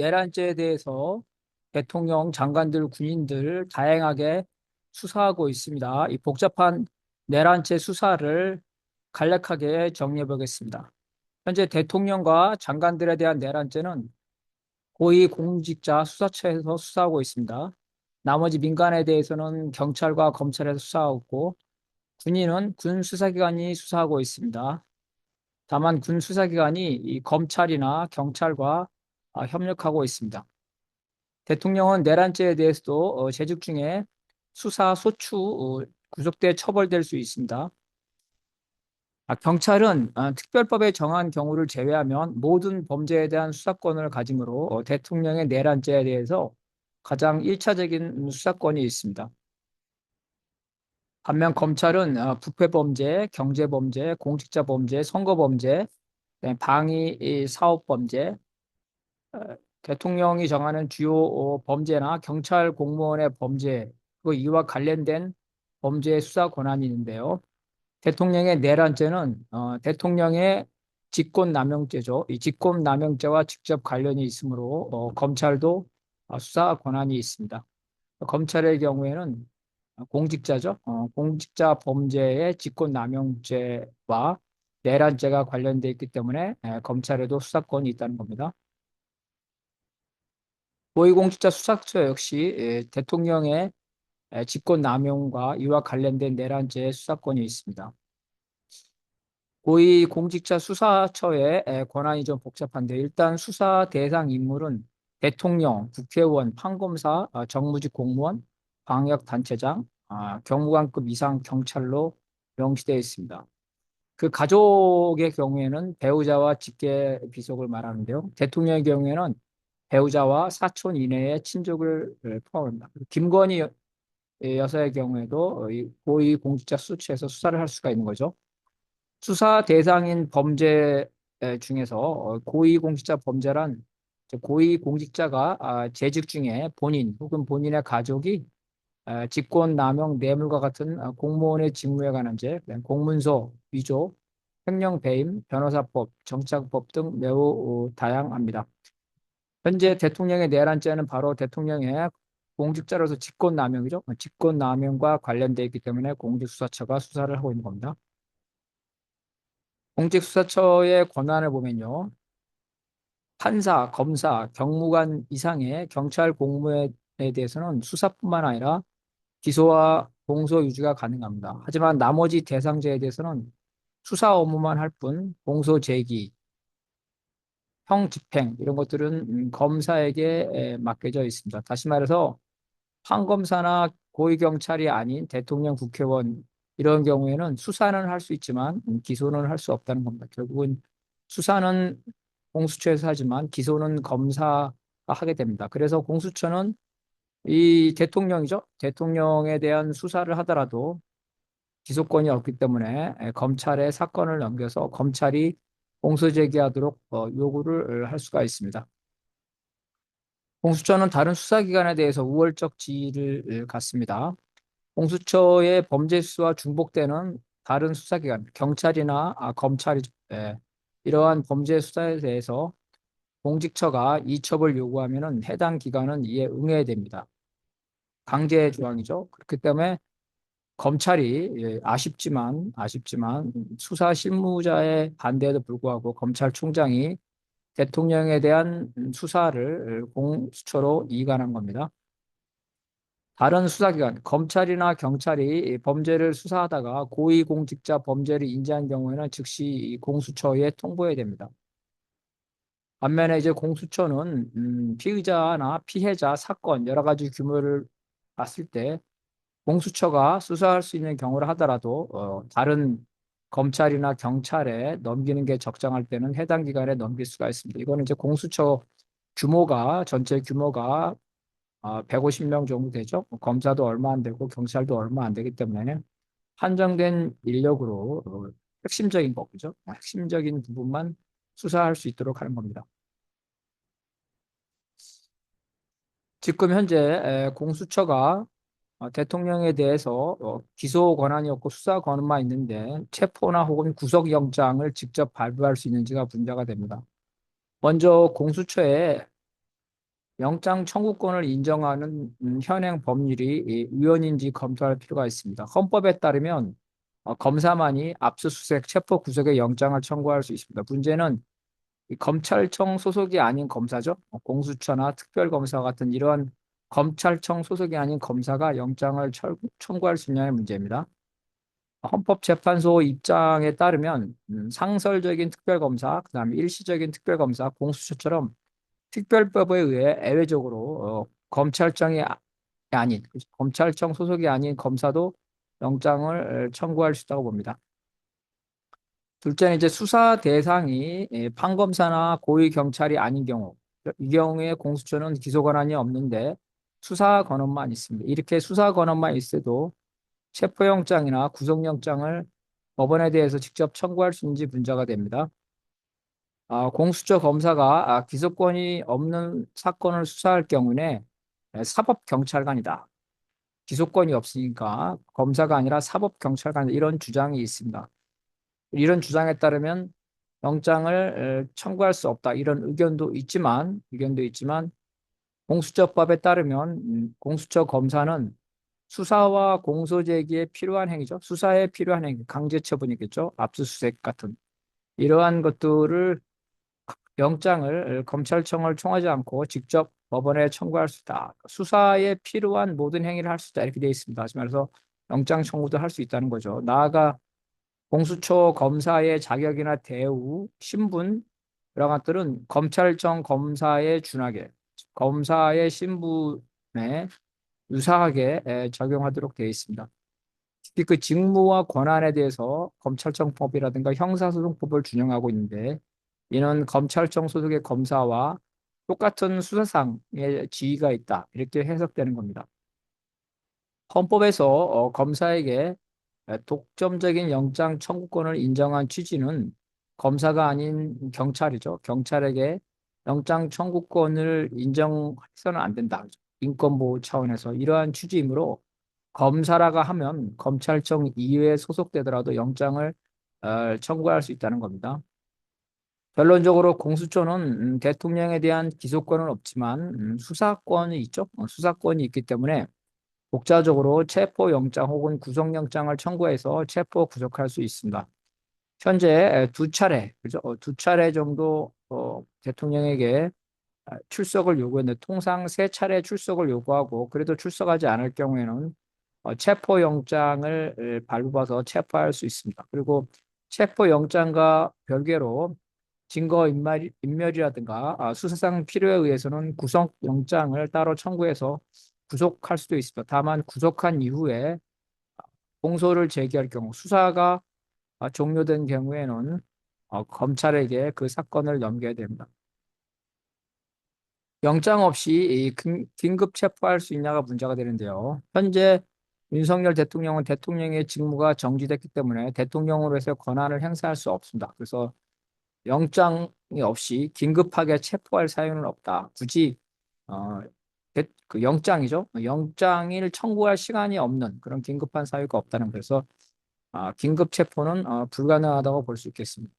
내란죄에 대해서 대통령, 장관들, 군인들 다양하게 수사하고 있습니다. 이 복잡한 내란죄 수사를 간략하게 정리해 보겠습니다. 현재 대통령과 장관들에 대한 내란죄는 고위공직자 수사처에서 수사하고 있습니다. 나머지 민간에 대해서는 경찰과 검찰에서 수사하고 군인은 군 수사기관이 수사하고 있습니다. 다만 군 수사기관이 이 검찰이나 경찰과 아, 협력하고 있습니다. 대통령은 내란죄에 대해서도 어, 재직 중에 수사 소추 어, 구속돼 처벌될 수 있습니다. 아, 경찰은 아, 특별법에 정한 경우를 제외하면 모든 범죄에 대한 수사권을 가지므로 어, 대통령의 내란죄에 대해서 가장 일차적인 수사권이 있습니다. 반면 검찰은 부패범죄, 경제범죄, 공직자범죄, 선거범죄, 방위 사업범죄, 대통령이 정하는 주요 어, 범죄나 경찰 공무원의 범죄, 그리고 이와 관련된 범죄 수사 권한이 있는데요. 대통령의 내란죄는 어, 대통령의 직권남용죄죠. 이 직권남용죄와 직접 관련이 있으므로 어, 검찰도 어, 수사 권한이 있습니다. 검찰의 경우에는 공직자죠. 어, 공직자 범죄의 직권남용죄와 내란죄가 관련되어 있기 때문에 에, 검찰에도 수사권이 있다는 겁니다. 고위공직자 수사처 역시 에, 대통령의 직권 남용과 이와 관련된 내란죄 수사권이 있습니다. 고위공직자 수사처의 권한이 좀 복잡한데 일단 수사 대상 인물은 대통령, 국회의원, 판검사, 어, 정무직 공무원, 방역단체장, 아, 경무관급 이상 경찰로 명시되어 있습니다. 그 가족의 경우에는 배우자와 직계 비속을 말하는데요. 대통령의 경우에는 배우자와 사촌 이내의 친족을 포함합니다. 김건희 여사의 경우에도 고위 공직자 수치에서 수사를 할 수가 있는 거죠. 수사 대상인 범죄 중에서 어, 고위 공직자 범죄란 고위 공직자가 아, 재직 중에 본인 혹은 본인의 가족이 아, 직권 남용 뇌물과 같은 아, 공무원의 직무에 관한 죄, 공문서 위조, 횡령 배임, 변호사법, 정착법 등 매우 어, 다양합니다. 현재 대통령의 내란죄는 바로 대통령의 공직자로서 직권남용이죠. 직권남용과 관련되어 있기 때문에 공직수사처가 수사를 하고 있는 겁니다. 공직수사처의 권한을 보면요. 판사, 검사, 경무관 이상의 경찰 공무에 대해서는 수사뿐만 아니라 기소와 공소 유지가 가능합니다. 하지만 나머지 대상자에 대해서는 수사 업무만 할 뿐 공소 제기, 형 집행 이런 것들은 음, 검사에게 맡겨져 있습니다. 다시 말해서 판검사나 고위경찰이 아닌 대통령, 국회의원 이런 경우에는 수사는 할 수 있지만 음, 기소는 할 수 없다는 겁니다. 결국은 수사는 공수처에서 하지만 기소는 검사가 하게 됩니다. 그래서 공수처는 이 대통령이죠. 대통령에 대한 수사를 하더라도 기소권이 없기 때문에 검찰에 사건을 넘겨서 검찰이 공소 제기하도록 어, 요구를 할 수가 있습니다. 공수처는 다른 수사기관에 대해서 우월적 지위를 갖습니다. 공수처의 범죄 수와 중복되는 다른 수사기관, 경찰이나 아, 검찰이 예, 이러한 범죄 수사에 대해서 공직처가 이첩을 요구하면 해당 기관은 이에 응해야 됩니다. 강제 조항이죠. 그렇기 때문에 검찰이 예, 아쉽지만 아쉽지만 수사 실무자의 반대에도 불구하고 검찰총장이 대통령에 대한 수사를 공수처로 이관한 겁니다. 다른 수사기관, 검찰이나 경찰이 범죄를 수사하다가 고위공직자 범죄를 인지한 경우에는 즉시 공수처에 통보해야 됩니다. 반면에 이제 공수처는 음, 피의자나 피해자 사건 여러 가지 규모를 봤을 때 공수처가 수사할 수 있는 경우를 하더라도 어, 다른 검찰이나 경찰에 넘기는 게 적정할 때는 해당 기관에 넘길 수가 있습니다. 이거는 이제 공수처 규모가 전체 규모가 어, 150명 정도 되죠. 검사도 얼마 안 되고 경찰도 얼마 안 되기 때문에 한정된 인력으로 어, 핵심적인 거 그죠? 핵심적인 부분만 수사할 수 있도록 하는 겁니다. 지금 현재 공수처가 어, 대통령에 대해서 어, 기소 권한이 없고 수사 권한만 있는데 체포나 혹은 구속영장을 직접 발부할 수 있는지가 문제가 됩니다. 먼저 공수처에 영장 청구권을 인정하는 음, 현행 법률이 이 위헌인지 검토할 필요가 있습니다. 헌법에 따르면 어, 검사만이 압수수색, 체포 구속의 영장을 청구할 수 있습니다. 문제는 이 검찰청 소속이 아닌 검사죠. 어, 공수처나 특별검사 같은 이러한 검찰청 소속이 아닌 검사가 영장을 철- 청구할 수 있냐의 문제입니다. 헌법재판소 입장에 따르면 음, 상설적인 특별검사, 그 다음에 일시적인 특별검사, 공수처처럼 특별법에 의해 예외적으로 어, 검찰청이 아- 아닌 검찰청 소속이 아닌 검사도 영장을 어, 청구할 수 있다고 봅니다. 둘째는 이제 수사 대상이 예, 판검사나 고위 경찰이 아닌 경우 이 경우에 공수처는 기소 권한이 없는데 수사 권한만 있습니다. 이렇게 수사 권한만 있어도 체포영장이나 구속영장을 법원에 대해서 직접 청구할 수 있는지 문제가 됩니다. 아, 공수처 검사가 아, 기소권이 없는 사건을 수사할 경우에 사법경찰관이다. 기소권이 없으니까 검사가 아니라 사법경찰관 이런 주장이 있습니다. 이런 주장에 따르면 영장을 에, 청구할 수 없다. 이런 의견도 있지만 의견도 있지만 공수처법에 따르면 음, 공수처 검사는 수사와 공소 제기에 필요한 행위죠. 수사에 필요한 행위, 강제 처분이겠죠. 압수수색 같은 이러한 것들을 영장을 검찰청을 청하지 않고 직접 법원에 청구할 수 있다. 수사에 필요한 모든 행위를 할 수 있다. 이렇게 되어 있습니다. 말해서 영장 청구도 할 수 있다는 거죠. 나아가 공수처 검사의 자격이나 대우, 신분 이런 것들은 검찰청 검사에 준하게 검사의 신분에 유사하게 에, 적용하도록 되어 있습니다. 특히 그 직무와 권한에 대해서 검찰청법이라든가 형사소송법을 준용하고 있는데 이는 검찰청 소속의 검사와 똑같은 수사상의 지위가 있다 이렇게 해석되는 겁니다. 헌법에서 어, 검사에게 에, 독점적인 영장 청구권을 인정한 취지는 검사가 아닌 경찰이죠. 경찰에게 영장 청구권을 인정해서는 안 된다. 인권보호 차원에서 이러한 취지이므로 검사라가 하면 검찰청 이외에 소속되더라도 영장을 어, 청구할 수 있다는 겁니다. 결론적으로 공수처는 음, 대통령에 대한 기소권은 없지만 음, 수사권이 있죠. 어, 수사권이 있기 때문에 독자적으로 체포영장 혹은 구속영장을 청구해서 체포 구속할 수 있습니다. 현재 두 차례, 그죠? 어, 두 차례 정도 어, 대통령에게 아, 출석을 요구했는데 통상 세 차례 출석을 요구하고 그래도 출석하지 않을 경우에는 어, 체포영장을 발부받아서 체포할 수 있습니다. 그리고 체포영장과 별개로 증거 인멸, 인멸이라든가 아, 수사상 필요에 의해서는 구속영장을 따로 청구해서 구속할 수도 있습니다. 다만 구속한 이후에 공소를 제기할 경우 수사가 아, 종료된 경우에는 어, 검찰에게 그 사건을 넘겨야 됩니다. 영장 없이 긴급 체포할 수 있냐가 문제가 되는데요. 현재 윤석열 대통령은 대통령의 직무가 정지됐기 때문에 대통령으로서 권한을 행사할 수 없습니다. 그래서 영장이 없이 긴급하게 체포할 사유는 없다. 굳이 어, 대- 그 영장이죠. 영장을 청구할 시간이 없는 그런 긴급한 사유가 없다는 그래서 아, 긴급 체포는 어, 불가능하다고 볼 수 있겠습니다.